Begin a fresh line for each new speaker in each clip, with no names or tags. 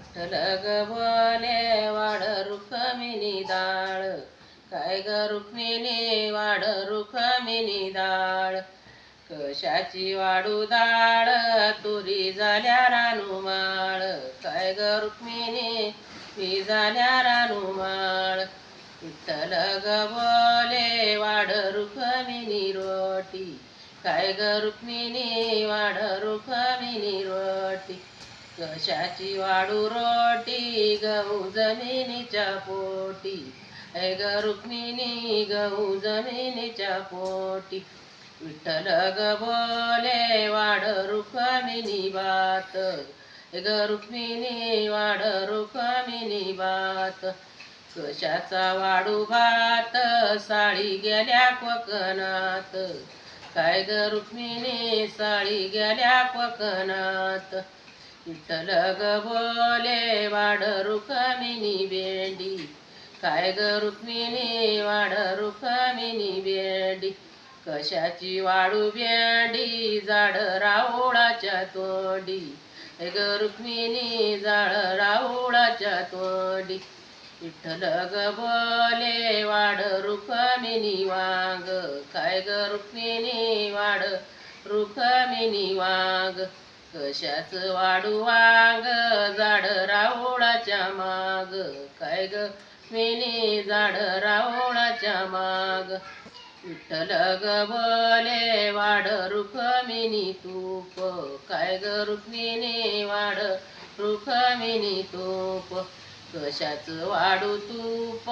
विठ्ठल ग बोले वाड रुखमिनी दाळ. काय ग रुक्मिणी? वाड रुखमिनी दाळ. कशाची वाडू दाळ? तुरी झाल्या रानुमाळ काय ग रुक्मिणी? मी झाल्या रानुमाळ विठ्ठल ग बोले वाड रुखमिनी रोटी. काय ग रुक्मिणी? वाड रुखमिनी रोटी. कशाची वाडू रोटी गहू जमिनीच्या पोटी? ऐ ग रुक्मिणी गहू जमिनीच्या पोटी. विठ्ठल ग बोले वाड रुक्मिणी बात. ग रुक्मिणी वाड रुक्मिणी बात. कशाचा वाडू भात? साळी गेल्या कोकणात. काय ग रुक्मिणी साळी गेल्या कोकणात. विठ्ठल बोले वाड रुक्मिणी भेंडी काय ग रुक्मिणी वाड रुक्मिणी बेंडी. कशाची वाडू भेंडी जाड राहुळाच्या तोंडी. हे ग रुक्मिणी जाड राहुळाच्या तोंडी. विठ्ठल ग बोले वाड रुक्मिणी वांग. काय ग रुक्मिणी वाड रुक्मिणी वांग. कशाच वाडू वांग जाड रावळाच्या माग. काय ग मिनी जाड रावळाच्या माग. विठ्ठल ग बोले वाड रुक्मिणी तूप. काय ग रुक्मिणी वाड रुक्मिणी तूप. कशाच वाडू तूप?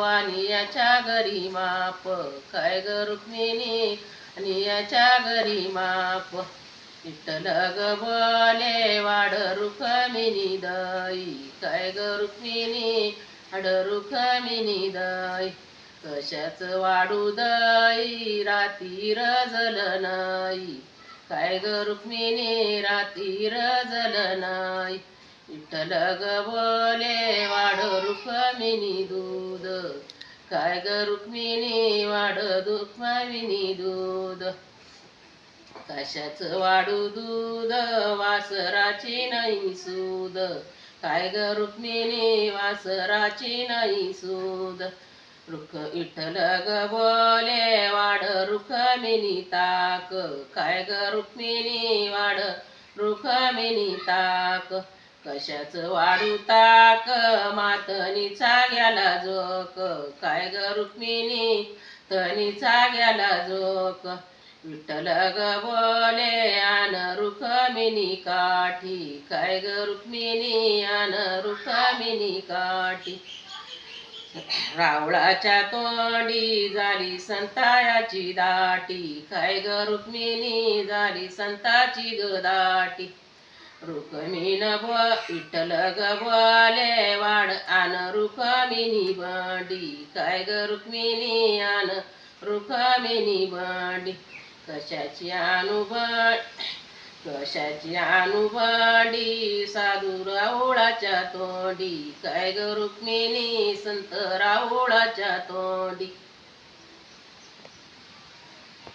वानियाच्या घरी माप. काय ग रुक्मिणी आणि याच्या घरी माप. विठ्ठल ग वाड रुक्मिणी दई. काय ग रुक्मिणी? अड रुक्मिणी दई. कशाच वाढू दई? राती रजल नाही. काय ग रुक्मिणी? राती रजल नाही. विठ्ठल ग वाड रुक्मिणी दूध. काय ग रुक्मिणी? वाड रुक्मिणी दूध. कशाच वाडू दूध? वासराची नाही सूद. काय ग रुक्मिणी? वासराची नाही सूद. रुख विठ्ठल ग बोले वाड रुखमिनी ताक. काय ग रुक्मिणी? वाड रुखमिनी ताक. कशाच वाडू ताक? मातनीचा गेला जोक. काय ग रुक्मिणी? तनीचा गेला जोक. विठ्ठल बोले आन रुक्मिणी काठी. काय ग रुक्मिणी आन रुक्मिणी काठी? रावळाच्या तोंडी झाली संतायाची दाटी. काय ग रुक्मिणी झाली संताची ग दाटी? रुक्मिण ब विठ्ठल ग बोले वाड आन रुक्मिणी बंडी. काय ग रुक्मिणी आन रुक्मिणी बंडी? कशाची अनुभव कशाची अनुभंडी साधू राऊळाच्या तोंडी. काय ग रुक्मिणी संत राऊळाच्या तोंडी?